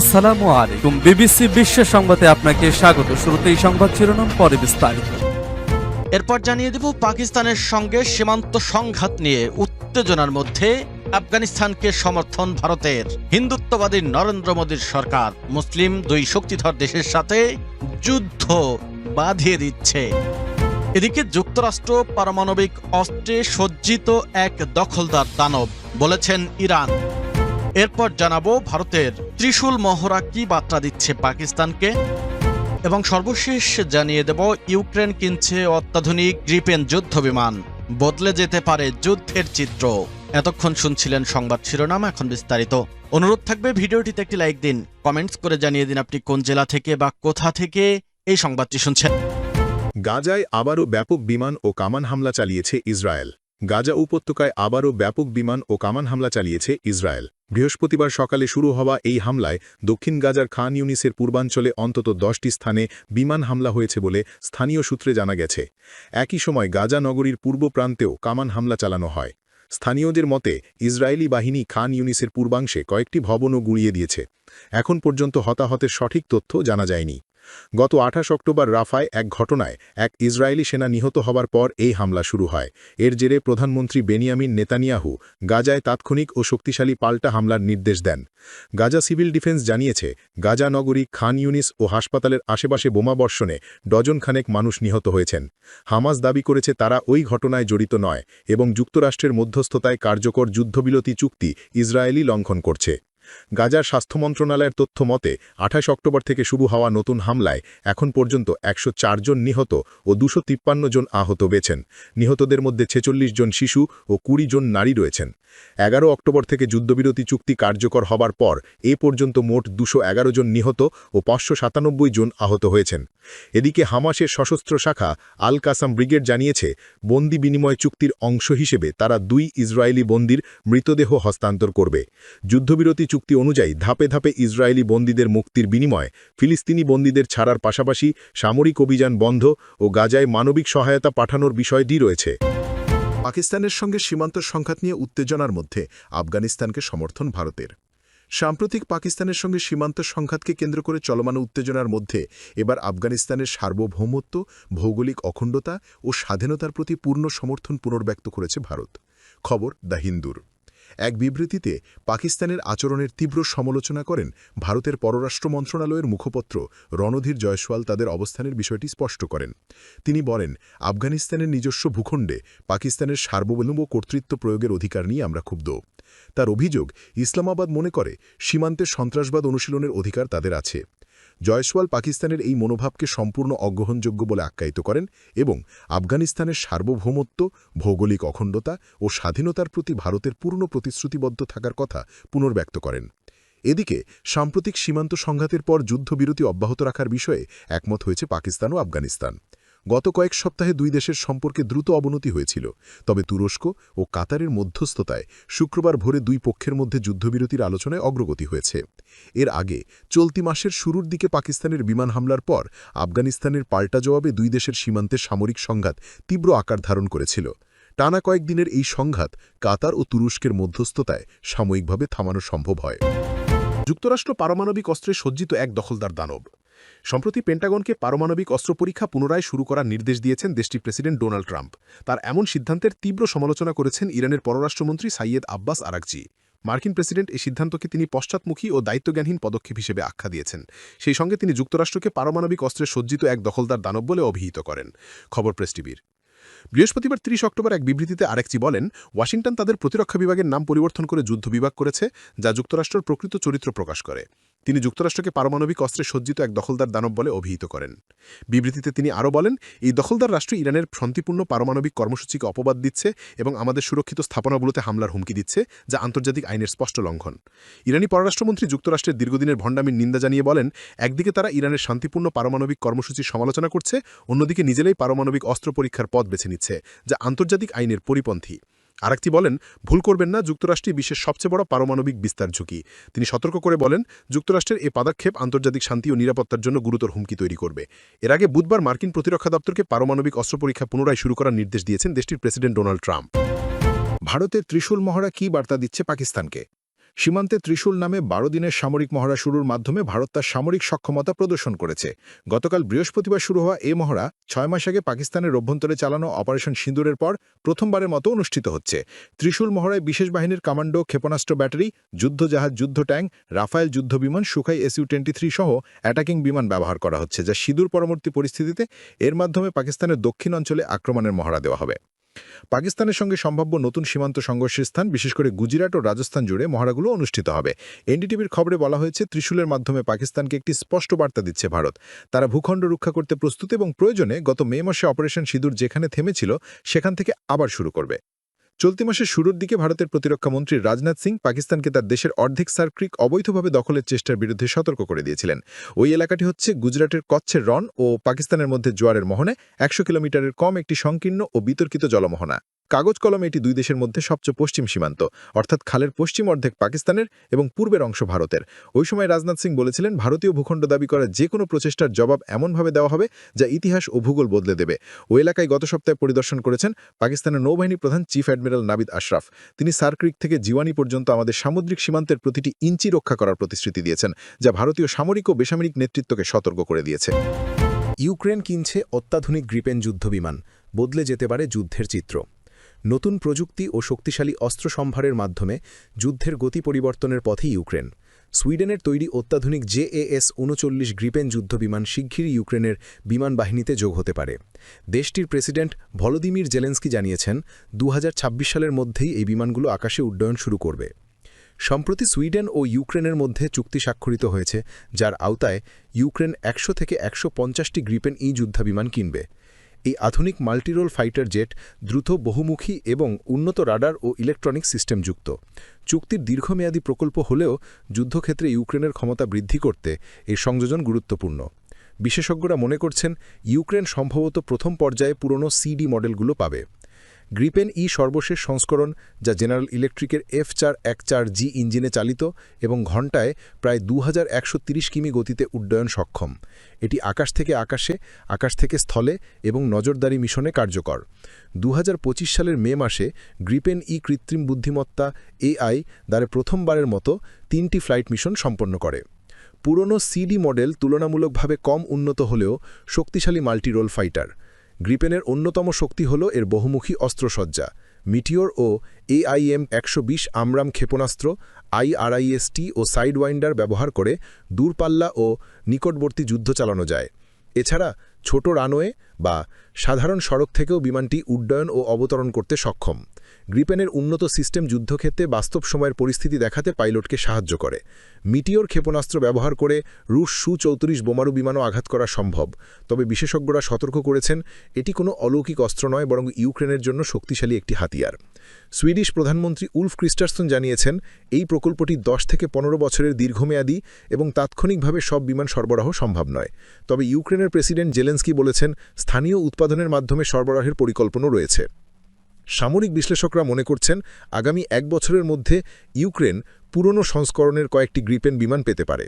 আসসালামু আলাইকুম। বিবিসি বিশ্ব সংবাদে আপনাকে স্বাগত। শুরুতেই সংবাদ শিরোনাম, পরে বিস্তারিত। এরপর জানিয়ে দেব, পাকিস্তানের সঙ্গে সীমান্ত সংঘাত নিয়ে উত্তেজনার মধ্যে আফগানিস্তানকে সমর্থন ভারতের। হিন্দুত্ববাদী নরেন্দ্র মোদীর সরকার মুসলিম দুই শক্তিধর দেশের সাথে যুদ্ধ বাঁধিয়ে দিচ্ছে। এদিকে যুক্তরাষ্ট্র পারমাণবিক অস্ত্রে সজ্জিত এক দখলদার দানব, বলেছেন ইরান। এরপর জানাব ভারতের ত্রিশূল মহড়া কি বার্তা দিচ্ছে পাকিস্তানকে। এবং সর্বশেষ জানিয়ে দেব, ইউক্রেন কিনছে অত্যাধুনিক গ্রিপেন যুদ্ধ বিমান বদলে যেতে পারে যুদ্ধের চিত্র। এতক্ষণ শুনছিলেন সংবাদ শিরোনাম, এখন বিস্তারিত। অনুরোধ থাকবে, ভিডিওটিতে একটি লাইক দিন। কমেন্টস করে জানিয়ে দিন আপনি কোন জেলা থেকে বা কোথা থেকে এই সংবাদটি শুনছেন। গাজায় আবারও ব্যাপক বিমান ও কামান হামলা চালিয়েছে ইসরায়েল। গাজা উপত্যকায় আবারও ব্যাপক বিমান ও কামান হামলা চালিয়েছে ইসরায়েল। বৃহস্পতিবার সকালে শুরু হওয়া এই হামলায় দক্ষিণ গাজার খান ইউনিসের পূর্বাঞ্চলে অন্তত দশটি স্থানে বিমান হামলা হয়েছে বলে স্থানীয় সূত্রে জানা গেছে। একই সময় গাজা নগরীর পূর্ব প্রান্তেও কামান হামলা চালানো হয়। স্থানীয়দের মতে, ইসরায়েলি বাহিনী খান ইউনিসের পূর্বাংশে কয়েকটি ভবনও গুঁড়িয়ে দিয়েছে। এখন পর্যন্ত হতাহতের সঠিক তথ্য জানা যায়নি। গত আঠাশ অক্টোবর রাফায় এক ঘটনায় এক ইসরায়েলি সেনা নিহত হবার পর এই হামলা শুরু হয়। এর জেরে প্রধানমন্ত্রী বেনিয়ামিন নেতানিয়াহু গাজায় তাৎক্ষণিক ও শক্তিশালী পাল্টা হামলার নির্দেশ দেন। গাজা সিভিল ডিফেন্স জানিয়েছে, গাজা নগরী খান ইউনিস ও হাসপাতালের আশেপাশে বোমাবর্ষণে ডজন খানেক মানুষ নিহত হয়েছেন। হামাস দাবি করেছে তারা ওই ঘটনায় জড়িত নয় এবং যুক্তরাষ্ট্রের মধ্যস্থতায় কার্যকর যুদ্ধবিরতি চুক্তি ইসরায়েলি লঙ্ঘন করছে। গাজার স্বাস্থ্য মন্ত্রণালয়ের তথ্য মতে, আঠাশ অক্টোবর থেকে শুরু হওয়া নতুন হামলায় এখন পর্যন্ত একশো চার জন নিহত ও দুশো জন আহত বেছেন নিহতদের মধ্যে ছেচল্লিশ জন শিশু ও কুড়ি জন নারী রয়েছেন। এগারো অক্টোবর থেকে যুদ্ধবিরতি চুক্তি কার্যকর হবার পর এ পর্যন্ত মোট দুশো জন নিহত ও পাঁচশো সাতানব্বই জন আহত হয়েছেন। এদিকে হামাসের সশস্ত্র শাখা আল কাসাম ব্রিগেড জানিয়েছে, বন্দি বিনিময় চুক্তির অংশ হিসেবে তারা দুই ইসরায়েলি বন্দির মৃতদেহ হস্তান্তর করবে। যুদ্ধবিরতি চুক্তি অনুযায়ী ধাপে ধাপে ইসরায়েলি বন্দীদের মুক্তির বিনিময়ে ফিলিস্তিনি বন্দীদের ছাড়ার পাশাপাশি সামরিক অভিযান বন্ধ ও গাজায় মানবিক সহায়তা পাঠানোর বিষয়টি রয়েছে। পাকিস্তানের সঙ্গে সীমান্ত সংঘাত নিয়ে উত্তেজনার মধ্যে আফগানিস্তানকে সমর্থন ভারতের। সাম্প্রতিক পাকিস্তানের সঙ্গে সীমান্ত সংঘাতকে কেন্দ্র করে চলমান উত্তেজনার মধ্যে এবার আফগানিস্তানের সার্বভৌমত্ব, ভৌগোলিক অখণ্ডতা ও স্বাধীনতার প্রতি পূর্ণ সমর্থন পুনর্ব্যক্ত করেছে ভারত। খবর দ্য হিন্দুর। এক বিবৃতিতে পাকিস্তানের আচরণের তীব্র সমালোচনা করেন ভারতের পররাষ্ট্র মন্ত্রণালয়ের মুখপত্র রণধীর জয়সওয়াল তাদের অবস্থানের বিষয়টি স্পষ্ট করেন। তিনি বলেন, আফগানিস্তানের নিজস্ব ভূখণ্ডে পাকিস্তানের সার্বভৌম কর্তৃত্ব প্রয়োগের অধিকার নিয়ে আমরা ক্ষুব্ধ। তার অভিযোগ, ইসলামাবাদ মনে করে সীমান্তে সন্ত্রাসবাদ অনুশীলনের অধিকার তাদের আছে। জয়সওয়াল পাকিস্তানের এই মনোভাবকে সম্পূর্ণ অগ্রহণযোগ্য বলে আখ্যায়িত করেন এবং আফগানিস্তানের সার্বভৌমত্ব, ভৌগোলিক অখণ্ডতা ও স্বাধীনতার প্রতি ভারতের পূর্ণ প্রতিশ্রুতিবদ্ধ থাকার কথা পুনর্ব্যক্ত করেন। এদিকে, সাম্প্রতিক সীমান্ত সংঘাতের পর যুদ্ধবিরতি অব্যাহত রাখার বিষয়ে একমত হয়েছে পাকিস্তান ও আফগানিস্তান। গত কয়েক সপ্তাহে দুই দেশের সম্পর্কে দ্রুত অবনতি হয়েছিল, তবে তুরস্ক ও কাতারের মধ্যস্থতায় শুক্রবার ভোরে দুই পক্ষের মধ্যে যুদ্ধবিরতির আলোচনায় অগ্রগতি হয়েছে। এর আগে চলতি মাসের শুরুর দিকে পাকিস্তানের বিমান হামলার পর আফগানিস্তানের পাল্টা জবাবে দুই দেশের সীমান্তে সামরিক সংঘাত তীব্র আকার ধারণ করেছিল। টানা কয়েকদিনের এই সংঘাত কাতার ও তুরস্কের মধ্যস্থতায় সাময়িকভাবে থামানো সম্ভব হয়। যুক্তরাষ্ট্র পারমাণবিক অস্ত্রে সজ্জিত এক দখলদার দানব। সম্প্রতি পেন্টাগনকে পারমাণবিক অস্ত্র পরীক্ষা পুনরায় শুরু করার নির্দেশ দিয়েছেন দেশটির প্রেসিডেন্ট ডোনাল্ড ট্রাম্প। তার এমন সিদ্ধান্তের তীব্র সমালোচনা করেছেন ইরানের পররাষ্ট্রমন্ত্রী সাইয়েদ আব্বাস আরাকজি। মার্কিন প্রেসিডেন্ট এই সিদ্ধান্তকে তিনি পশ্চাৎমুখী ও দায়িত্বজ্ঞানহীন পদক্ষেপ হিসেবে আখ্যা দিয়েছেন। সেই সঙ্গে তিনি যুক্তরাষ্ট্রকে পারমাণবিক অস্ত্রে সজ্জিত এক দখলদার দানব বলে অভিহিত করেন। খবর প্রেস টিভির। বৃহস্পতিবার ৩০ অক্টোবর এক বিবৃতিতে আরেকটি বলেন, ওয়াশিংটন তাদের প্রতিরক্ষা বিভাগের নাম পরিবর্তন করে যুদ্ধ বিভাগ করেছে, যা যুক্তরাষ্ট্রের প্রকৃত চরিত্র প্রকাশ করে। তিনি যুক্তরাষ্ট্রকে পারমাণবিক অস্ত্রে সজ্জিত এক দখলদার দানব বলে অভিহিত করেন। বিবৃতিতে তিনি আরও বলেন, এই দখলদার রাষ্ট্র ইরানের শান্তিপূর্ণ পারমাণবিক কর্মসূচিকে অপবাদ দিচ্ছে এবং আমাদের সুরক্ষিত স্থাপনাগুলোতে হামলার হুমকি দিচ্ছে, যা আন্তর্জাতিক আইনের স্পষ্ট লঙ্ঘন। ইরানি পররাষ্ট্রমন্ত্রী যুক্তরাষ্ট্রের দীর্ঘদিনের ভণ্ডামির নিন্দা জানিয়ে বলেন, একদিকে তারা ইরানের শান্তিপূর্ণ পারমাণবিক কর্মসূচির সমালোচনা করছে, অন্যদিকে নিজেরাই পারমাণবিক অস্ত্র পরীক্ষার পথ বেছে নিচ্ছে, যা আন্তর্জাতিক আইনের পরিপন্থী। আরেকটি বলেন, ভুল করবেন না, যুক্তরাষ্ট্রই বিশ্বের সবচেয়ে বড় পারমাণবিক বিস্তার ঝুঁকি। তিনি সতর্ক করে বলেন, যুক্তরাষ্ট্রের এ পদক্ষেপ আন্তর্জাতিক শান্তি ও নিরাপত্তার জন্য গুরুতর হুমকি তৈরি করবে। এর আগে বুধবার মার্কিন প্রতিরক্ষা দপ্তরকে পারমাণবিক অস্ত্র পরীক্ষা পুনরায় শুরু করার নির্দেশ দিয়েছেন দেশটির প্রেসিডেন্ট ডোনাল্ড ট্রাম্প। ভারতের ত্রিশূল মহড়া কি বার্তা দিচ্ছে পাকিস্তানকে? সীমান্তে ত্রিশূল নামে বারো দিনের সামরিক মহড়া শুরুর মাধ্যমে ভারত তার সামরিক সক্ষমতা প্রদর্শন করেছে। গতকাল বৃহস্পতিবার শুরু হওয়া এ মহড়া ছয় মাস আগে পাকিস্তানের অভ্যন্তরে চালানো অপারেশন সিঁদুরের পর প্রথমবারের মতো অনুষ্ঠিত হচ্ছে। ত্রিশূল মহড়ায় বিশেষ বাহিনীর কমান্ডো, ক্ষেপণাস্ত্র ব্যাটারি যুদ্ধজাহাজ যুদ্ধ ট্যাঙ্ক, রাফায়েল যুদ্ধবিমান সুখাই এসইউ টোয়েন্টি থ্রি সহ অ্যাটাকিং বিমান ব্যবহার করা হচ্ছে, যা সিঁদুর পরবর্তী পরিস্থিতিতে এর মাধ্যমে পাকিস্তানের দক্ষিণ অঞ্চলে আক্রমণের মহড়া দেওয়া হবে। পাকিস্তানের সঙ্গে সম্ভাব্য নতুন সীমান্ত সংঘর্ষের স্থান, বিশেষ করে গুজরাট ও রাজস্থান জুড়ে মহড়াগুলো অনুষ্ঠিত হবে। এনডিটিভির খবরে বলা হয়েছে, ত্রিশুলের মাধ্যমে পাকিস্তানকে একটি স্পষ্ট বার্তা দিচ্ছে ভারত। তারা ভূখণ্ড রক্ষা করতে প্রস্তুত এবং প্রয়োজনে গত মে মাসে অপারেশন সিঁদুর যেখানে থেমেছিল, সেখান থেকে আবার শুরু করবে। চলতি মাসের শুরুর দিকে ভারতের প্রতিরক্ষা মন্ত্রী রাজনাথ সিং পাকিস্তানকে তার দেশের অর্ধেক সার্ক্রিক অবৈধভাবে দখলের চেষ্টার বিরুদ্ধে সতর্ক করে দিয়েছিলেন। ওই এলাকাটি হচ্ছে গুজরাটের কচ্ছের রন ও পাকিস্তানের মধ্যে জোয়ারের মহনে একশো কিলোমিটারের কম একটি সংকীর্ণ ও বিতর্কিত জলমোহনা। কাগজ কলমে এটি দুই দেশের মধ্যে সবচেয়ে পশ্চিম সীমান্ত, অর্থাৎ খালের পশ্চিম অর্ধেক পাকিস্তানের এবং পূর্বের অংশ ভারতের। ওই সময় রাজনাথ সিং বলেছিলেন, ভারতীয় ভূখণ্ড দাবি করা যে কোনো প্রচেষ্টার জবাব এমনভাবে দেওয়া হবে যা ইতিহাস ও ভূগোল বদলে দেবে। ওই এলাকায় গত সপ্তাহে পরিদর্শন করেছেন পাকিস্তানের নৌবাহিনী প্রধান চিফ অ্যাডমিরাল নাবিদ আশরাফ। তিনি সার্ক্রিক থেকে জিওয়ানি পর্যন্ত আমাদের সামুদ্রিক সীমান্তের প্রতিটি ইঞ্চি রক্ষা করার প্রতিশ্রুতি দিয়েছেন, যা ভারতীয় সামরিক ও বেসামরিক নেতৃত্বকে সতর্ক করে দিয়েছে। ইউক্রেন কিনছে অত্যাধুনিক গ্রিপেন যুদ্ধবিমান, বদলে যেতে পারে যুদ্ধের চিত্র। নতুন প্রযুক্তি ও শক্তিশালী অস্ত্র সম্ভারের মাধ্যমে যুদ্ধের গতি পরিবর্তনের পথে ইউক্রেন। সুইডেনের তৈরি অত্যাধুনিক জেএএস উনচল্লিশ গ্রিপেন যুদ্ধবিমান শিগগিরই ইউক্রেনের বিমান বাহিনীতে যোগ হতে পারে। দেশটির প্রেসিডেন্ট ভলোদিমির জেলেন্সকি জানিয়েছেন দু হাজার ছাব্বিশ সালের মধ্যেই এই বিমানগুলো আকাশে উড্ডয়ন শুরু করবে। সম্প্রতি সুইডেন ও ইউক্রেনের মধ্যে চুক্তি স্বাক্ষরিত হয়েছে, যার আওতায় ইউক্রেন একশো থেকে একশো পঞ্চাশটি গ্রিপেন ই যুদ্ধবিমান কিনবে। এই আধুনিক মাল্টিরোল ফাইটার জেট দ্রুত বহুমুখী এবং উন্নত রাডার ও ইলেকট্রনিক সিস্টেম যুক্ত। চুক্তির দীর্ঘমেয়াদী প্রকল্প হলেও যুদ্ধক্ষেত্রে ইউক্রেনের ক্ষমতা বৃদ্ধি করতে এই সংযোজন গুরুত্বপূর্ণ। বিশেষজ্ঞরা মনে করছেন, ইউক্রেন সম্ভবত প্রথম পর্যায়ে পুরনো সিডি মডেলগুলো পাবে। গ্রিপেন ই সর্বশেষ সংস্করণ, যা জেনারেল ইলেকট্রিকের এফ চার এক চার জি ইঞ্জিনে চালিত এবং ঘণ্টায় প্রায় দু কিমি গতিতে উড্ডয়ন সক্ষম। এটি আকাশ থেকে আকাশে, আকাশ থেকে স্থলে এবং নজরদারি মিশনে কার্যকর। দু হাজার পঁচিশ সালের মে মাসে গ্রিপেন ই কৃত্রিম বুদ্ধিমত্তা এআই দ্বারা প্রথমবারের মতো তিনটি ফ্লাইট মিশন সম্পন্ন করে। পুরনো সিডি মডেল তুলনামূলকভাবে কম উন্নত হলেও শক্তিশালী মাল্টিরোল ফাইটার। গ্রিপেনের অন্যতম শক্তি হল এর বহুমুখী অস্ত্রসজ্জা, মিটিওর ও এআইএম একশো বিশ আমরাম ক্ষেপণাস্ত্র, আইআরআইএসটি ও সাইডওয়াইন্ডার ব্যবহার করে দূরপাল্লা ও নিকটবর্তী যুদ্ধ চালানো যায়। এছাড়া ছোট রানওয়ে বা সাধারণ সড়ক থেকেও বিমানটি উড্ডয়ন ও অবতরণ করতে সক্ষম। গ্রিপেনের উন্নত সিস্টেম যুদ্ধক্ষেত্রে বাস্তব সময়ের পরিস্থিতি দেখাতে পাইলটকে সাহায্য করে। মিটিওর ক্ষেপণাস্ত্র ব্যবহার করে রুশ সু চৌত্রিশ বোমারু বিমানও আঘাত করা সম্ভব। তবে বিশেষজ্ঞরা সতর্ক করেছেন, এটি কোনো অলৌকিক অস্ত্র নয়, বরং ইউক্রেনের জন্য শক্তিশালী একটি হাতিয়ার। সুইডিশ প্রধানমন্ত্রী উলফ ক্রিস্টারসন জানিয়েছেন, এই প্রকল্পটি দশ থেকে পনেরো বছরের দীর্ঘমেয়াদী এবং তাৎক্ষণিকভাবে সব বিমান সরবরাহ সম্ভব নয়। তবে ইউক্রেনের প্রেসিডেন্ট জেলেন্সকি বলেছেন স্থানীয় উৎপাদনের মাধ্যমে সরবরাহের পরিকল্পনা রয়েছে। সামরিক বিশ্লেষকরা মনে করছেন, আগামী এক বছরের মধ্যে ইউক্রেন পুরনো সংস্করণের কয়েকটি গ্রিপেন বিমান পেতে পারে।